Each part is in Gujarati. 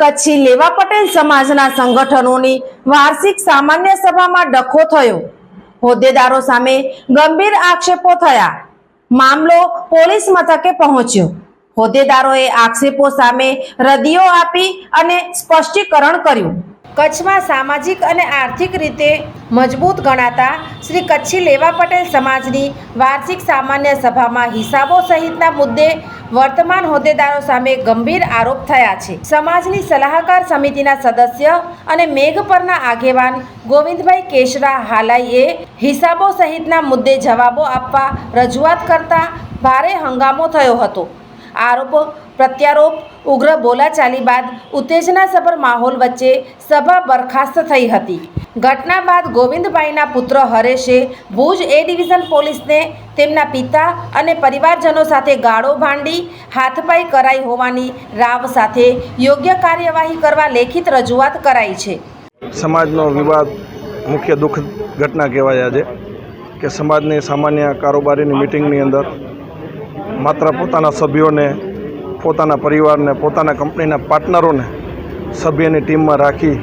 Kutchi Leva Patel સમાજના સંગઠનોની વાર્ષિક સામાન્ય સભામાં ડખો થયો. હોદ્દેદારો સામે ગંભીર આક્ષેપો થયા. મામલો પોલીસ મથકે પહોંચ્યો. હોદ્દેદારોએ આક્ષેપો સામે રદિયો આપી અને સ્પષ્ટીકરણ કર્યું. કચ્છમાં સામાજિક અને આર્થિક રીતે મજબૂત ગણાતા શ્રી કચ્છી લેવા પટેલ સમાજની વાર્ષિક સામાન્ય સભામાં હિસાબો સહિતના મુદ્દે વર્તમાન હોદ્દેદારો સામે ગંભીર આરોપ થયા છે. સમાજની સલાહકાર સમિતિના સદસ્ય અને મેઘ પરના આગેવાન ગોવિંદભાઈ કેશરા હાલાઈએ હિસાબો સહિતના મુદ્દે જવાબો આપવા રજૂઆત કરતા ભારે હંગામો થયો હતો. આરોપ, પ્રત્યારોપ, ઉગ્ર બોલાચાલી બાદ ઉત્તેજનાસભર માહોલ વચ્ચે સભા બરખાસ્ત થઈ હતી. ઘટના બાદ ગોવિંદભાઈના પુત્ર હરેશે ભુજ એ ડિવિઝન પોલીસને તેમના પિતા અને પરિવારજનો સાથે ગાળો ભાંડી, હાથપાઈ કરાઈ હોવાની રાવ સાથે યોગ્ય કાર્યવાહી કરવા લેખિત રજૂઆત કરાઈ છે. સમાજનો વિવાદ મુખ્ય દુઃખ ઘટના કહેવાય આજે કે સમાજની સામાન્ય કારોબારીની મિટિંગની અંદર માત્ર પોતાના સભ્યોને, પોતાના પરિવારને, પોતાના કંપનીના પાર્ટનરોને સભ્યની ટીમમાં રાખી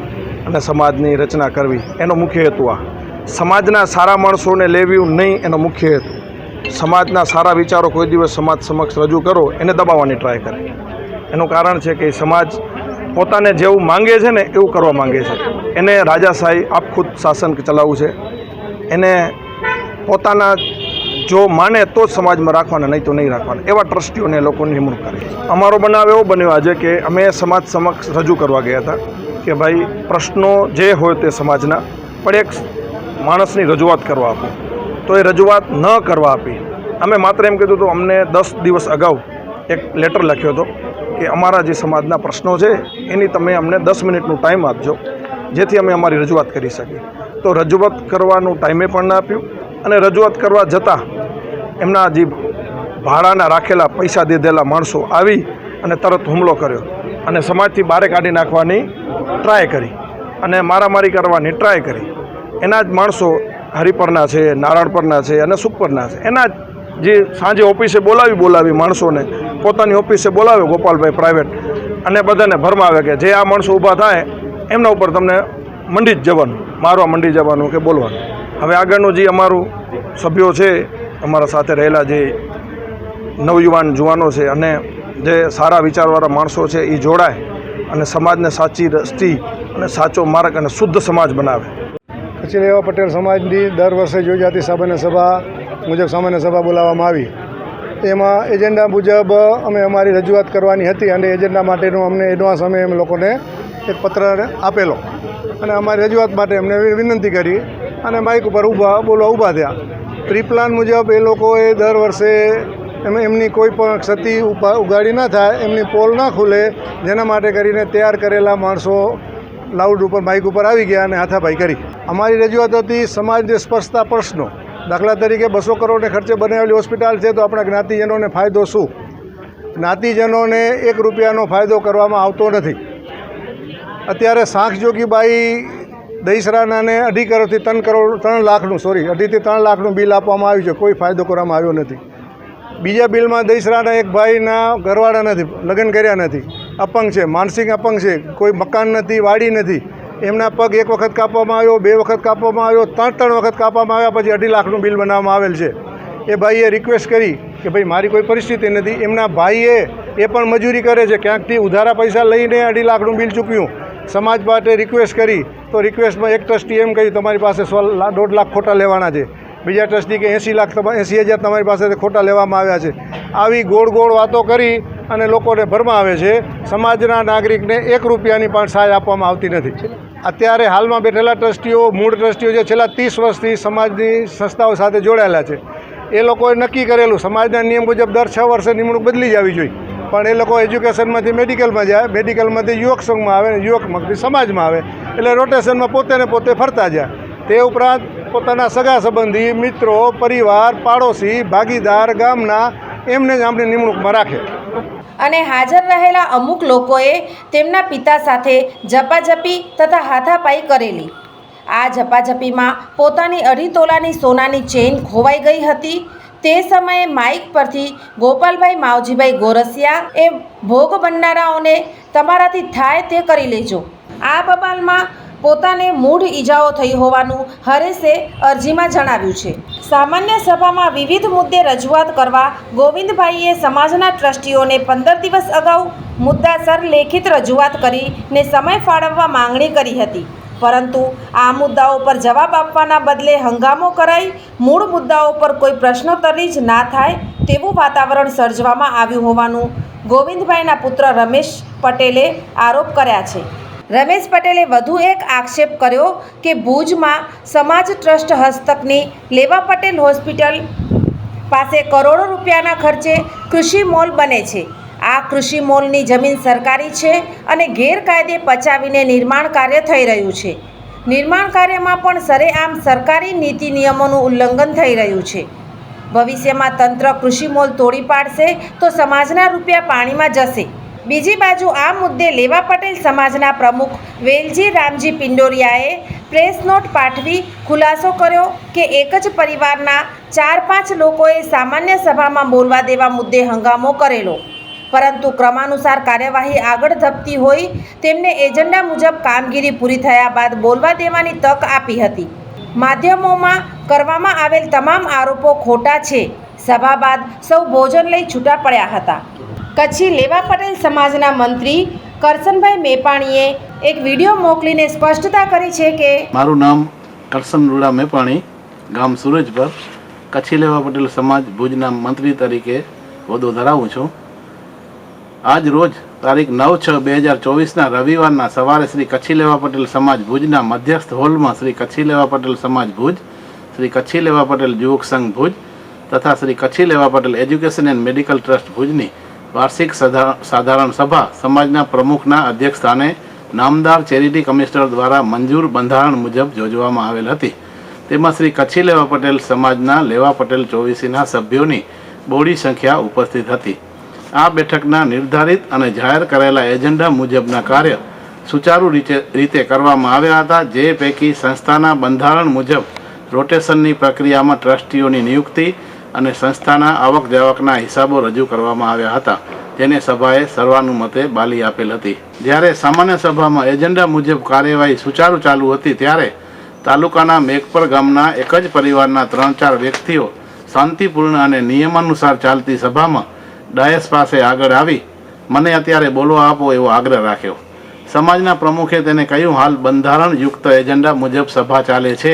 અને સમાજની રચના કરવી. એનો મુખ્ય હેતુ આ. સમાજના સારા માણસોને લેવ્યું નહીં એનો મુખ્ય હેતુ. સમાજના સારા વિચારો કોઈ દિવસ સમાજ સમક્ષ રજૂ કરો, એને દબાવવાની ટ્રાય કરે. એનું કારણ છે કે સમાજ પોતાને જેવું માંગે છે ને એવું કરવા માંગે છે. એને રાજાશાહી આપખુદ શાસન ચલાવવું છે. એને પોતાના જો માને તો સમાજમાં રાખવાના, નહીં તો નહીં રાખવાના. એવા ટ્રસ્ટીઓને લોકોની નિમણૂક કરી અમારો બનાવ એવો બન્યો આજે કે અમે સમાજ સમક્ષ રજૂ કરવા ગયા હતા કે ભાઈ, પ્રશ્નો જે હોય તે સમાજના, પણ એક માણસની રજૂઆત કરવા આપો. તો એ રજૂઆત ન કરવા આપી. અમે માત્ર એમ કીધું હતું, અમને દસ દિવસ અગાઉ એક લેટર લખ્યો હતો કે અમારા જે સમાજના પ્રશ્નો છે, એની તમે અમને દસ મિનિટનું ટાઈમ આપજો, જેથી અમે અમારી રજૂઆત કરી શકીએ. તો રજૂઆત કરવાનું ટાઈમે પણ ના આપ્યું અને રજૂઆત કરવા જતાં એમના જે ભાડાના રાખેલા પૈસા દીધેલા માણસો આવી અને તરત હુમલો કર્યો અને સમાજથી બારે કાઢી નાખવાની ટ્રાય કરી અને મારામારી કરવાની ટ્રાય કરી. એના જ માણસો હરિપરના છે, નારાયણપરના છે અને સુખપરના છે. એના જે સાંજે ઓફિસે બોલાવી બોલાવી માણસોને પોતાની ઓફિસે બોલાવ્યો ગોપાલભાઈ પ્રાઇવેટ અને બધાને ભરમાવે કે જે આ માણસો ઊભા થાય એમના ઉપર તમને મંડી જ જવાનું, મારવા મંડી જવાનું કે બોલવાનું. હવે આગળનું જે અમારું સભ્યો છે, અમારા સાથે રહેલા જે નવયુવાન જુવાનો છે અને જે સારા વિચારવાળા માણસો છે એ જોડાય અને સમાજને સાચી રસ્તી અને સાચો માર્ગ અને શુદ્ધ સમાજ બનાવે. કચ્છી લેવા પટેલ સમાજની દર વર્ષે યોજાતી સામાન્ય સભા મુજબ સામાન્ય સભા બોલાવવામાં આવી. એમાં એજન્ડા મુજબ અમે અમારી રજૂઆત કરવાની હતી અને એજન્ડા માટેનું અમને એડવાન્સ અમે એમ લોકોને એક પત્ર આપેલો. અને અમારી રજૂઆત માટે અમને વિનંતી કરી અને બાઇક ઉપર ઊભા, બોલવા ઊભા થયા. પ્રીપ્લાન મુજબ એ લોકોએ દર વર્ષે એમ એમની કોઈ પણ ક્ષતિ ઉગાડી ન થાય, એમની પોલ ન ખુલે, જેના માટે કરીને તૈયાર કરેલા માણસો લાઉડ ઉપર, માઇક ઉપર આવી ગયા અને હાથાપાઈ કરી. અમારી રજૂઆત હતી સમાજને સ્પર્શતા પ્રશ્નો. દાખલા તરીકે બસો કરોડને ખર્ચે બનાવેલી હોસ્પિટલ છે, તો આપણા જ્ઞાતિજનોને ફાયદો શું? જ્ઞાતિજનોને એક રૂપિયાનો ફાયદો કરવામાં આવતો નથી. અત્યારે સાંખ જોગીબાઈ દહીસરાનાને અઢી કરોડથી ત્રણ કરોડ, ત્રણ લાખનું સોરી અઢીથી ત્રણ લાખનું બિલ આપવામાં આવ્યું છે. કોઈ ફાયદો કરવામાં આવ્યો નથી. બીજા બિલમાં દહીસરાના એક ભાઈના ઘરવાળા નથી, લગ્ન કર્યા નથી. અપંગ છે, માનસિક અપંગ છે. કોઈ મકાન નથી, વાડી નથી. એમના પગ એક વખત કાપવામાં આવ્યો, બે વખત કાપવામાં આવ્યો, ત્રણ ત્રણ વખત કાપવામાં આવ્યા પછી અઢી લાખનું બિલ બનાવવામાં આવેલ છે. એ ભાઈએ રિક્વેસ્ટ કરી કે ભાઈ, મારી કોઈ પરિસ્થિતિ નથી. એમના ભાઈએ એ પણ મજૂરી કરે છે. ક્યાંકથી ઉધારા પૈસા લઈને અઢી લાખનું બિલ ચૂક્યું. સમાજ માટે રિક્વેસ્ટ કરી, તો રિક્વેસ્ટમાં એક ટ્રસ્ટી એમ કહ્યું, તમારી પાસે સો દોઢ લાખ ખોટા લેવાના છે. બીજા ટ્રસ્ટી કે, એંસી લાખ એંસી હજાર તમારી પાસેથી ખોટા લેવામાં આવ્યા છે. આવી ગોળ ગોળ વાતો કરી અને લોકોને ભરમાવે છે. સમાજના નાગરિકને એક રૂપિયાની પણ સહાય આપવામાં આવતી નથી. અત્યારે હાલમાં બેઠેલા ટ્રસ્ટીઓ મૂળ ટ્રસ્ટીઓ જે છેલ્લા ત્રીસ વર્ષથી સમાજની સંસ્થાઓ સાથે જોડાયેલા છે, એ લોકોએ નક્કી કરેલું, સમાજના નિયમ મુજબ દર છ વર્ષે નિમણૂક બદલી જવી જોઈએ. પણ એ લોકો એજ્યુકેશનમાંથી મેડિકલમાં જાય, મેડિકલમાંથી યુવક સંઘમાં આવે ને યુવકમાંથી સમાજમાં આવે, એટલે રોટેશનમાં પોતે પોતે ફરતા જાય. તે ઉપરાંત પોતાના સગા સંબંધી, મિત્રો, પરિવાર, પાડોશી, ભાગીદાર, ગામના એમને જ આપણી નિમણૂકમાં રાખે. અને હાજર રહેલા અમુક લોકોએ તેમના પિતા સાથે ઝપાઝપી તથા હાથાપાઈ કરેલી. આ ઝપાઝપીમાં પોતાની અઢી તોલાની સોનાની ચેઇન ખોવાઈ ગઈ હતી. તે સમયે માઇક પરથી ગોપાલભાઈ માવજીભાઈ ગોરસિયા એ ભોગ બનનારાઓને તમારાથી થાય તે કરી લેજો. આ બબાલમાં પોતાને મૂળ ઈજાઓ થઈ હોવાનું હરેશે અરજીમાં જણાવ્યું છે. સામાન્ય સભામાં વિવિધ મુદ્દે રજૂઆત કરવા ગોવિંદભાઈએ સમાજના ટ્રસ્ટીઓને પંદર દિવસ અગાઉ મુદ્દાસર લેખિત રજૂઆત કરીને સમય ફાળવવા માંગણી કરી હતી. પરંતુ આ મુદ્દાઓ પર જવાબ આપવાના બદલે હંગામો કરાઈ મૂળ મુદ્દાઓ પર કોઈ પ્રશ્નોત્તરી જ ના થાય તેવું વાતાવરણ સર્જવામાં આવ્યું હોવાનું ગોવિંદભાઈના પુત્ર રમેશ પટેલે આરોપ કર્યા છે. રમેશ પટેલે વધુ એક આક્ષેપ કર્યો કે ભુજમાં સમાજ ટ્રસ્ટ હસ્તકની લેવા પટેલ હોસ્પિટલ પાસે કરોડો રૂપિયાના ખર્ચે કૃષિ મોલ બને છે. આ કૃષિ મોલની જમીન સરકારી છે અને ગેરકાયદે પચાવીને નિર્માણ કાર્ય થઈ રહ્યું છે. નિર્માણ કાર્યમાં પણ સરેઆમ સરકારી નીતિ નિયમોનું ઉલ્લંઘન થઈ રહ્યું છે. ભવિષ્યમાં તંત્ર કૃષિ મોલ તોડી પાડશે તો સમાજના રૂપિયા પાણીમાં જશે. બીજી બાજુ આ મુદ્દે લેવા પટેલ સમાજના પ્રમુખ વેલજી રામજી પિંડોરિયાએ પ્રેસ નોટ પાઠવી ખુલાસો કર્યો કે એક જ પરિવારના ચાર પાંચ લોકોએ સામાન્ય સભામાં બોલવા દેવા મુદ્દે હંગામો કરેલો. પરંતુ ક્રમાનુસાર કાર્યવાહી આગળ ધપતી હોય તેમને એજન્ડા મુજબ કામગીરી પૂરી થયા બાદ બોલવા દેવાની તક આપી હતી. માધ્યમોમાં કરવામાં આવેલ તમામ આરોપો ખોટા છે. સભા બાદ સૌ ભોજન લઈ છૂટા પડ્યા હતા. કચ્છી લેવા પટેલ સમાજના મંત્રી કરસનભાઈ મેપાણીએ એક વીડિયો મોકલીને સ્પષ્ટતા કરી છે કે મારું નામ કરસન રૂડા મેપાણી, ગામ સુરજપર. કચ્છી લેવા પટેલ સમાજ ભુજના મંત્રી તરીકે હોદ્દો ધરાવું છું. આજ રોજ તારીખ નવ છ બે હજાર ચોવીસના રવિવારના સવારે શ્રી કચ્છી લેવા પટેલ સમાજ ભુજના મધ્યસ્થ હોલમાં શ્રી કચ્છી લેવા પટેલ સમાજ ભુજ, શ્રી કચ્છી લેવા પટેલ યુવક સંઘ ભુજ તથા Shri Kutchi Leva Patel education and medical trust ભુજની વાર્ષિક સધા- સાધારણ સભા સમાજના પ્રમુખના અધ્યક્ષ સ્થાને નામદાર ચેરિટી કમિશનર દ્વારા મંજૂર બંધારણ મુજબ યોજવામાં આવેલ હતી. તેમાં શ્રી કચ્છી લેવા પટેલ સમાજના લેવા પટેલ ચોવીસીના સભ્યોની બોડી સંખ્યા ઉપસ્થિત હતી. આ બેઠકના નિર્ધારિત અને જાહેર કરેલા એજન્ડા મુજબના કાર્ય સુચારુ રીતે રીતે કરવામાં આવ્યા હતા. જે પૈકી સંસ્થાના બંધારણ મુજબ રોટેશનની પ્રક્રિયામાં ટ્રસ્ટીઓની નિયુક્તિ અને સંસ્થાના આવક જાવકના હિસાબો રજૂ કરવામાં આવ્યા હતા. જેને સભાએ સર્વાનુમતે બાલી આપેલ હતી. જ્યારે સામાન્ય સભામાં એજન્ડા મુજબ કાર્યવાહી સુચારુ ચાલુ હતી, ત્યારે તાલુકાના મેઘપર ગામના એક જ પરિવારના ત્રણ ચાર વ્યક્તિઓ શાંતિપૂર્ણ અને નિયમાનુસાર ચાલતી સભામાં ડાયસ પાસે આગળ આવી મને અત્યારે બોલવા આપો એવો આગ્રહ રાખ્યો. સમાજના પ્રમુખે તેને કહ્યું, હાલ બંધારણ યુક્ત એજન્ડા મુજબ સભા ચાલે છે.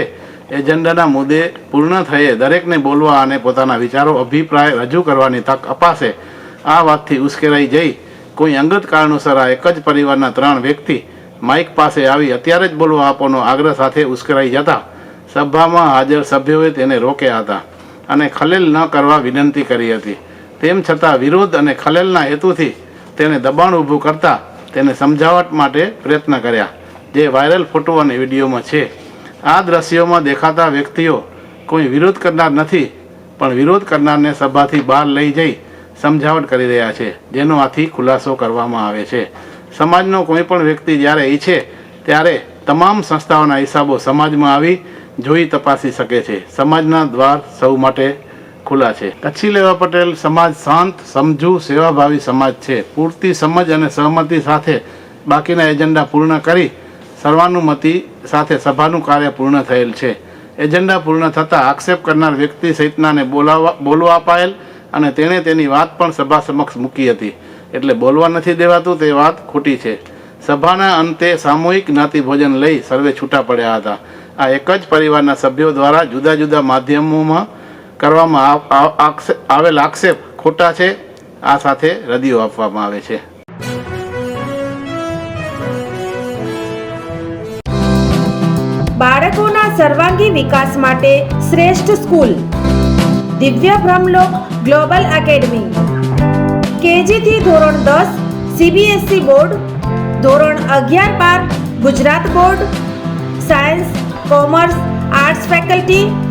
એજન્ડાના મુદ્દે પૂર્ણ થયે દરેકને બોલવા અને પોતાના વિચારો, અભિપ્રાય રજૂ કરવાની તક અપાશે. આ વાતથી ઉશ્કેરાઈ જઈ કોઈ અંગત કારણોસર આ એક જ પરિવારના ત્રણ વ્યક્તિ માઇક પાસે આવી અત્યારે જ બોલવા આપવાનો આગ્રહ સાથે ઉશ્કેરાઈ જતા સભામાં હાજર સભ્યોએ તેને રોક્યા હતા અને ખલેલ ન કરવા વિનંતી કરી હતી. તેમ છતાં વિરોધ અને ખલેલના હેતુથી તેને દબાણ ઊભું કરતા તેને સમજાવટ માટે પ્રયત્ન કર્યા, જે વાયરલ ફોટો અને વિડીયોમાં છે. આ દ્રશ્યોમાં દેખાતા વ્યક્તિઓ કોઈ વિરોધ કરનાર નથી, પણ વિરોધ કરનારને સભાથી બહાર લઈ જઈ સમજાવટ કરી રહ્યા છે જેનો આથી ખુલાસો કરવામાં આવે છે. સમાજનો કોઈ પણ વ્યક્તિ જ્યારે ઈચ્છે, ત્યારે તમામ સંસ્થાઓના હિસાબો સમાજમાં આવી જોઈ તપાસી શકે છે. સમાજના દ્વાર સૌ માટે ખુલ્લા છે. કચ્છી લેવા પટેલ સમાજ શાંત, સમજુ, સેવાભાવી સમાજ છે. પૂરતી સમજ અને સહમતિ સાથે બાકીના એજન્ડા પૂર્ણ કરી સર્વાનુમતિ સાથે સભાનું કાર્ય પૂર્ણ થયેલ છે. એજન્ડા પૂર્ણ થતાં આક્ષેપ કરનાર વ્યક્તિ સહિતનાને બોલાવવા બોલવા અપાયેલ અને તેણે તેની વાત પણ સભા સમક્ષ મૂકી હતી. એટલે બોલવા નથી દેવાતું તે વાત ખોટી છે. સભાના અંતે સામૂહિક જ્ઞાતિ ભોજન લઈ સર્વે છૂટા પડ્યા હતા. આ એક જ પરિવારના સભ્યો દ્વારા જુદા જુદા માધ્યમોમાં કરવામાં આવ- આવ- આવેલ આક્ષેપ ખોટા છે. આ સાથે રદિયો આપવામાં આવે છે. બાળકોના સર્વાંગી વિકાસ માટે શ્રેષ્ઠ સ્કૂલ. દિવ્ય બ્રહ્મલોક ગ્લોબલ એકેડમી. કેજીથી ધોરણ દસ, સીબીએસઈ બોર્ડ. ધોરણ અગિયાર બાર, Gujarat board. Science, commerce, arts faculty.